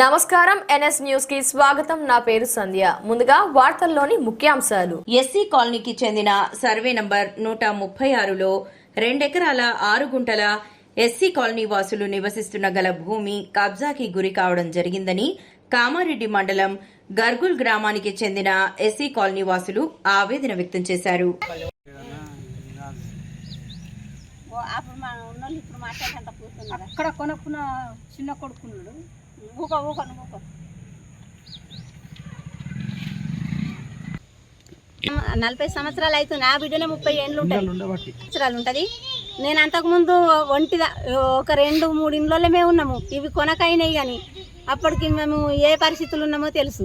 నమస్కారం ఎన్ఎస్ న్యూస్కి స్వాగతం. నా పేరు సంధ్య. ముందుగా వార్తల్లోని ముఖ్యాంశాలు. ఎస్సీ కాలనీకి చెందిన సర్వే నంబర్ నూట ముప్పై ఆరులో రెండెకరాల ఆరు గుంటల ఎస్సీ కాలనీ వాసులు నివసిస్తున్న గల భూమి కబ్జాకి గురి కావడం జరిగిందని కామారెడ్డి మండలం గర్గుల్ గ్రామానికి చెందిన ఎస్సీ కాలనీ వాసులు ఆవేదన వ్యక్తం చేశారు. అక్కడ కొనుక్కున్న చిన్న కొడుకున్నాడు. ఊక ఊక ఊక నలభై సంవత్సరాలు అవుతుంది. నా బిడ్డనే ముప్పై ఏళ్ళు ఉంటాయి. సంవత్సరాలు ఉంటుంది. నేను అంతకుముందు ఒంటి ఒక రెండు మూడు ఇండ్లమే ఉన్నాము. ఇవి కొనకైనాయి కానీ అప్పటికి మేము ఏ పరిస్థితులు ఉన్నామో తెలుసు.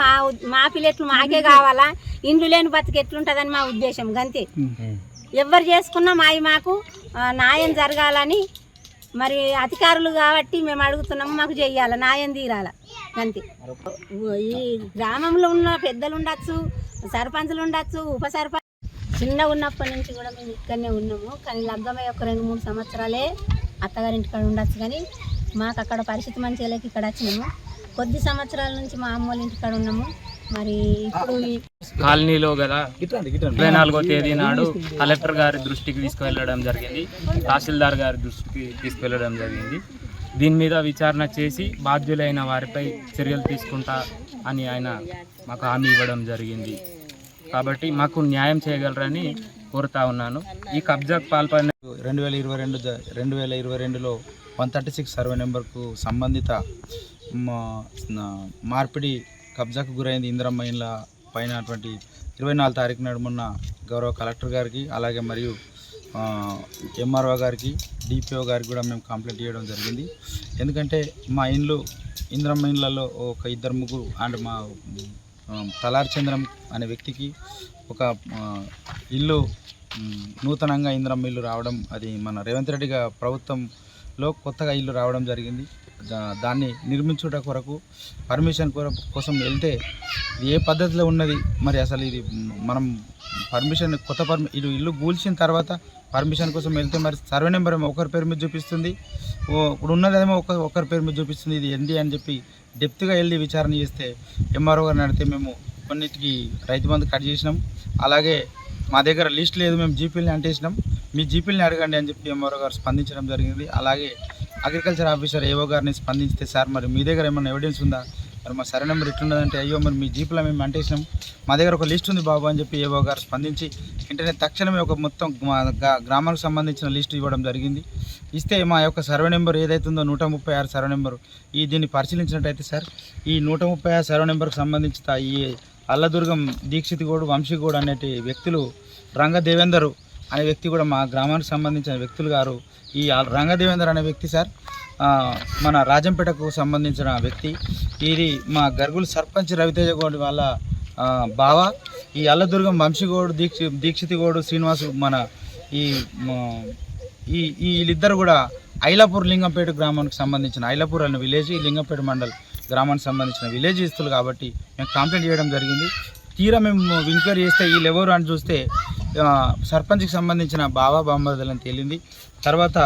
మా మా పిల్లెట్లు మాకే కావాలా? ఇండ్లు లేని బతికి ఎట్లుంటుందని మా ఉద్దేశం గంతే. ఎవరు చేసుకున్నా మావి మాకు న్యాయం జరగాలని మరి అధికారులు కాబట్టి మేము అడుగుతున్నాము మాకు చెయ్యాలి న్యాయం తీరాల. అంతే. ఈ గ్రామంలో ఉన్న పెద్దలు ఉండొచ్చు సర్పంచులు ఉండొచ్చు ఉప సర్పంచ్ చిన్నగా ఉన్నప్పటి నుంచి కూడా మేము ఇక్కడనే ఉన్నాము. కానీ లగ్గమై ఒక రెండు మూడు సంవత్సరాలే అత్తగారింటికాడ ఉండొచ్చు కానీ మాకు అక్కడ పరిస్థితి మంచిగా లేక ఇక్కడ వచ్చినాము. కొద్ది సంవత్సరాల నుంచి మా అమ్మ వాళ్ళ ఇంటికాడ ఉన్నాము. మరి ఇప్పుడు ఈ కాలనీలో కదా ఇరవై నాలుగో తేదీ నాడు కలెక్టర్ గారి దృష్టికి తీసుకువెళ్ళడం జరిగింది. తహసీల్దార్ గారి దృష్టికి తీసుకువెళ్ళడం జరిగింది. దీని మీద విచారణ చేసి బాధ్యులైన వారిపై చర్యలు తీసుకుంటా అని ఆయన మాకు హామీ ఇవ్వడం జరిగింది. కాబట్టి మాకు న్యాయం చేయగలరని కోరుతా ఉన్నాను. ఈ కబ్జాకు పాల్పడిన రెండు వేల ఇరవై రెండు రెండు వేల ఇరవై రెండులో వన్ థర్టీ సిక్స్ సర్వే నెంబర్కు సంబంధిత మా- నా- మార్పిడి కబ్జాకు గురైంది ఇందిరమ్మ ఇండ్ల పైన అటువంటి ఇరవై నాలుగు తారీఖు నడుమున్న గౌరవ కలెక్టర్ గారికి అలాగే మరియు ఎంఆర్ఓ గారికి డిపిఓ గారికి కూడా మేము కంప్లైంట్ చేయడం జరిగింది. ఎందుకంటే మా ఇండ్లు ఇందిరమ్మ ఇండ్లలో ఒక ఇద్దరు ముగ్గురు అండ్ మా ఆ, చంద్రం అనే వ్యక్తికి ఒక ఇల్లు నూతనంగా ఇంద్రం ఇల్లు రావడం అది మన రేవంత్ రెడ్డి ప్రభుత్వం లో కొత్తగా ఇల్లు రావడం జరిగింది. దాన్ని నిర్మించుట కొరకు పర్మిషన్ కోసం వెళ్తే ఏ పద్ధతిలో ఉన్నది? మరి అసలు ఇది మనం పర్మిషన్ కొత్త పర్మి ఇది ఇల్లు కూల్చిన తర్వాత పర్మిషన్ కోసం వెళ్తే మరి సర్వే నెంబర్ ఏమో ఒకరి పేరు మీద చూపిస్తుంది. ఓ ఇప్పుడు ఉన్నదేమో ఒక ఒకరి పేరు మీద చూపిస్తుంది. ఇది ఏంటి అని చెప్పి డెప్త్గా వెళ్ళి విచారణ చేస్తే ఎంఆర్ఓ గారిని అడిగితే మేము కొన్నిటికి రైతు బంధు కట్ చేసినాం. అలాగే మా దగ్గర లిస్ట్ లేదు మేము జీపీలని అంటేసినాం. మీ జీపీలని అడగండి అని చెప్పి ఎంఆర్ఓ గారు స్పందించడం జరిగింది. అలాగే అగ్రికల్చర్ ఆఫీసర్ ఏవో గారిని స్పందిస్తే సార్ మరి మీ దగ్గర ఏమైనా ఎవిడెన్స్ ఉందా? మరి మా సరే నెంబర్ ఇట్లున్నదంటే అయ్యో మరి మీ జీపులో మేము అంటేసినాం. మా దగ్గర ఒక లిస్ట్ ఉంది బాబు అని చెప్పి ఏవో గారు స్పందించి వెంటనే తక్షణమే ఒక మొత్తం మా గ్రా- గ్రామానికి సంబంధించిన లిస్ట్ ఇవ్వడం జరిగింది. ఇస్తే మా యొక్క సర్వే నెంబర్ ఏదైతుందో నూట ముప్పై ఆరు సర్వే నెంబరు. ఈ దీన్ని పరిశీలించినట్టయితే సార్ ఈ నూట ముప్పై ఆరు సర్వే నెంబర్కి సంబంధించిన ఈ అల్లదుర్గం దీక్షిత్ గోడు వంశీగోడు అనేటి వ్యక్తులు రంగ దేవేందరు అనే వ్యక్తి కూడా మా గ్రామానికి సంబంధించిన వ్యక్తులు గారు ఈ రంగదేవేందర్ అనే వ్యక్తి సార్ మన రాజంపేటకు సంబంధించిన వ్యక్తి. ఇది మా గర్గులు సర్పంచ్ రవితేజ గౌడ్ వాళ్ళ బావ. ఈ అల్లదుర్గం వంశీగౌడ్ దీక్ష దీక్షితిగోడు శ్రీనివాస్ శ్రీనివాసు మన ఈ ఈ వీళ్ళిద్దరు కూడా ఐలాపూర్ లింగంపేట గ్రామానికి సంబంధించిన ఐలాపూర్ అనే విలేజ్ లింగంపేట మండల్ గ్రామానికి సంబంధించిన విలేజ్ ఇస్తులు కాబట్టి మేము కంప్లైంట్ చేయడం జరిగింది. తీరా మేము ఎంక్వైరీ చేస్తే వీళ్ళు ఎవరు అని చూస్తే సర్పంచ్కి సంబంధించిన బాబా బామ్మదలని తేలింది. తర్వాత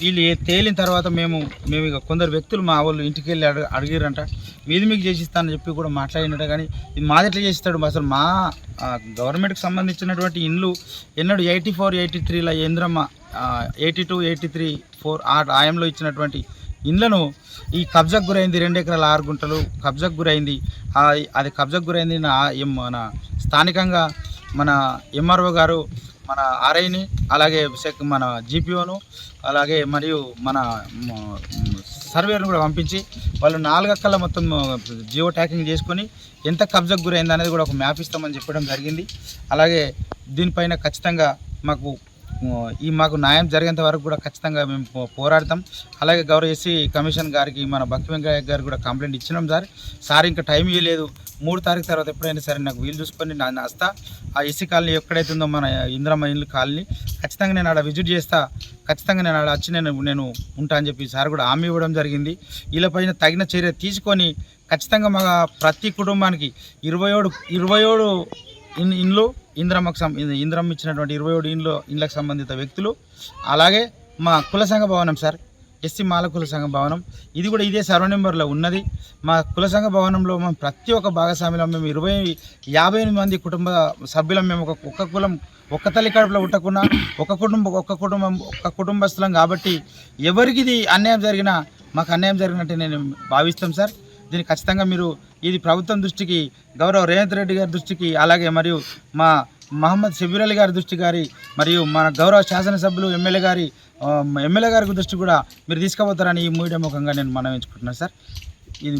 వీళ్ళు తేలిన తర్వాత మేము మేము ఇక కొందరు వ్యక్తులు మా వాళ్ళు ఇంటికి వెళ్ళి అడగ అడిగారంట వీధి మీకు చేసిస్తానని చెప్పి కూడా మాట్లాడినట్టు కానీ ఇది మాది ఎట్లా అసలు మా గవర్నమెంట్కి సంబంధించినటువంటి ఇండ్లు ఎన్నడు ఎయిటీ ఫోర్ ఎయిటీ త్రీలో Indiramma eighty two eighty three four ఆ ఆయంలో ఇచ్చినటువంటి ఇండ్లను ఈ కబ్జాకు గురైంది రెండు ఎకరాల ఆరు గుంటలు కబ్జాకు గురైంది. అది కబ్జాకు గురైంది నా మన స్థానికంగా మన ఎంఆర్ఓ గారు మన ఆర్ఐని అలాగే సెక్ మన జీపీఓను అలాగే మరియు మన సర్వేను కూడా పంపించి వాళ్ళు నాలుగక్కల మొత్తం జియో ట్యాకింగ్ చేసుకొని ఎంత కబ్జకు గురైంది అనేది కూడా ఒక మ్యాప్ ఇస్తామని చెప్పడం జరిగింది. అలాగే దీనిపైన ఖచ్చితంగా మాకు ఈ మాకు న్యాయం జరిగేంత వరకు కూడా ఖచ్చితంగా మేము పో- పోరాడతాం. అలాగే గౌరవ ఎస్సీ కమిషన్ గారికి మన భక్తి వెంకయ్య గారు కూడా కంప్లైంట్ ఇచ్చినాం సార్. సార్ ఇంకా టైం ఇవ్వలేదు మూడు తారీఖు తర్వాత ఎప్పుడైనా సరే నాకు వీలు చూసుకొని నా నా వస్తా ఆ ఎస్సీ కాలనీ ఎక్కడైతే ఉందో మన ఇంద్రమ్మ ఇల్లు కాలనీ ఖచ్చితంగా నేను ఆడ విజిట్ చేస్తా. ఖచ్చితంగా నేను ఆడ వచ్చి నేను నేను ఉంటా అని చెప్పి సార్ కూడా హామీ ఇవ్వడం జరిగింది. వీళ్ళపైన తగిన చర్య తీసుకొని ఖచ్చితంగా మా ప్రతి కుటుంబానికి ఇరవై ఏడు ఇరవై ఏడు ఇన్ ఇండ్లు ఇంద్రమ్మకు ఇంద్రమ్మ ఇచ్చినటువంటి ఇరవై ఏడు ఇండ్లు ఇండ్లకు సంబంధిత వ్యక్తులు. అలాగే మా కుల సంఘ భవనం సార్ ఎస్సీ మాల కుల సంఘ భవనం. ఇది కూడా ఇదే సర్వ నెంబర్లో ఉన్నది. మా కుల సంఘ భవనంలో మేము ప్రతి ఒక్క భాగస్వామిలో మేము ఇరవై యాభై ఎనిమిది మంది కుటుంబ సభ్యులం. మేము ఒక ఒక్క కులం ఒక్క తల్లి కడుపులో ఉట్టకున్నా ఒక కుటుంబం ఒక్క కుటుంబం ఒక్క కుటుంబస్తులం కాబట్టి ఎవరికి ఇది అన్యాయం జరిగినా మాకు అన్యాయం జరిగినట్టు నేను భావిస్తాం సార్. దీన్ని ఖచ్చితంగా మీరు ఇది ప్రభుత్వం దృష్టికి గౌరవ రేవంత్ రెడ్డి గారి దృష్టికి అలాగే మరియు మా మహమ్మద్ షబీర్ అలీ గారి దృష్టి గారి మరియు మన గౌరవ శాసనసభ్యులు ఎమ్మెల్యే గారి ఎమ్మెల్యే గారి దృష్టి కూడా మీరు తీసుకుపోతారని ఈ మీడియా ముఖంగా నేను మనవించుకుంటున్నాను సార్. ఇది